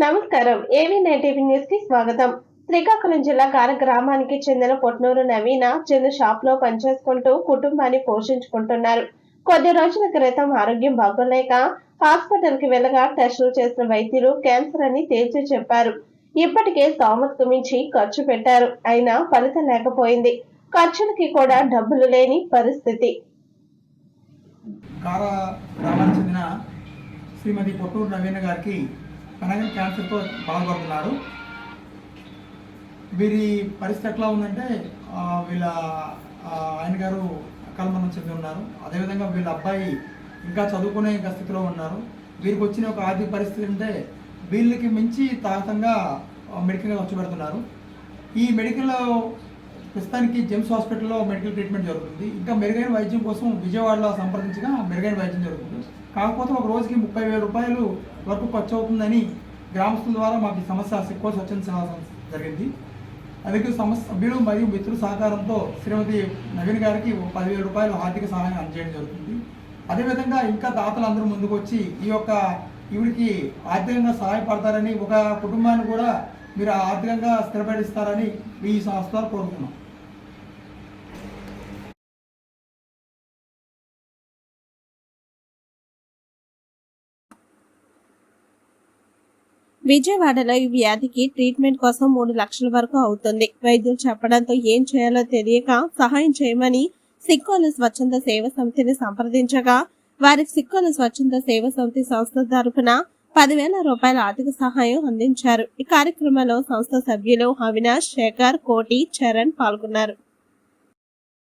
నమస్కారం. ఏవీ నేటివ్ న్యూస్కి స్వాగతం. శ్రీకాకుళం జిల్లా గార గ్రామానికి చెందిన పొట్నూరు నవీన చిన్న షాప్లో పనిచేసుకుంటూ కుటుంబాన్ని పోషించుకుంటున్నారు. కొద్ది రోజుల క్రితం ఆరోగ్యం బాగోలేక హాస్పిటల్కి వెళ్ళగా టెస్టులు చేసిన వైద్యులు క్యాన్సర్ అని తేల్చి చెప్పారు. ఇప్పటికే స్తోమతకు మించి ఖర్చు పెట్టారు. అయినా ఫలితం లేకపోయింది. ఖర్చులకి కూడా డబ్బులు లేని పరిస్థితి. శ్రీమతి పొట్టూరు నవీన గారికి కనగన్ క్యాన్సర్తో బాధపడుతున్నారు. వీరి పరిస్థితి ఎట్లా ఉందంటే వీళ్ళ ఆయన గారు కల్మనం చెంది ఉన్నారు. అదేవిధంగా వీళ్ళ అబ్బాయి ఇంకా చదువుకునే ఇంకా స్థితిలో ఉన్నారు. వీరికి వచ్చిన ఒక ఆర్థిక పరిస్థితి అంటే వీళ్ళకి మించి తాతంగా మెడికల్గా ఖర్చు పెడుతున్నారు. ఈ మెడికల్లో ప్రస్తుతానికి జెమ్స్ హాస్పిటల్లో మెడికల్ ట్రీట్మెంట్ జరుగుతుంది. ఇంకా మెరుగైన వైద్యం కోసం విజయవాడలో సంప్రదించగా మెరుగైన వైద్యం జరుగుతుంది. కాకపోతే ఒక రోజుకి ముప్పై వేల రూపాయలు వరకు ఖర్చు అవుతుందని గ్రామస్తుల ద్వారా మాకు ఈ సమస్య సిక్కోసి వచ్చిన జరిగింది. అందుకే సమస్య సభ్యులు మరియు మిత్రుల సహకారంతో శ్రీమతి నవీన్ గారికి ఒక పదివేల రూపాయలు ఆర్థిక సహాయం అందజేయడం జరుగుతుంది. అదేవిధంగా ఇంకా దాతలు అందరూ ముందుకు వచ్చి ఈ యొక్క ఈవిడికి ఆర్థికంగా సహాయపడతారని ఒక కుటుంబాన్ని కూడా మీరు ఆర్థికంగా స్థిరపడిస్తారని ఈ సంస్థ కోరుతున్నాం. విజయవాడలో ఈ వ్యాధికి ట్రీట్మెంట్ కోసం మూడు లక్షల వరకు అవుతుంది. వైద్యులు చెప్పడంతో ఏం చేయాలో తెలియక సహాయం చేయమని సిక్కోలు స్వచ్ఛంద సేవ సమితిని సంప్రదించగా వారికి సిక్కోలు స్వచ్ఛంద సేవ సమితి సంస్థ తరఫున పదివేల రూపాయల ఆర్థిక సహాయం అందించారు. ఈ కార్యక్రమంలో సంస్థ సభ్యులు అవినాష్ శేఖర్ కోటి చరణ్ పాల్గొన్నారు.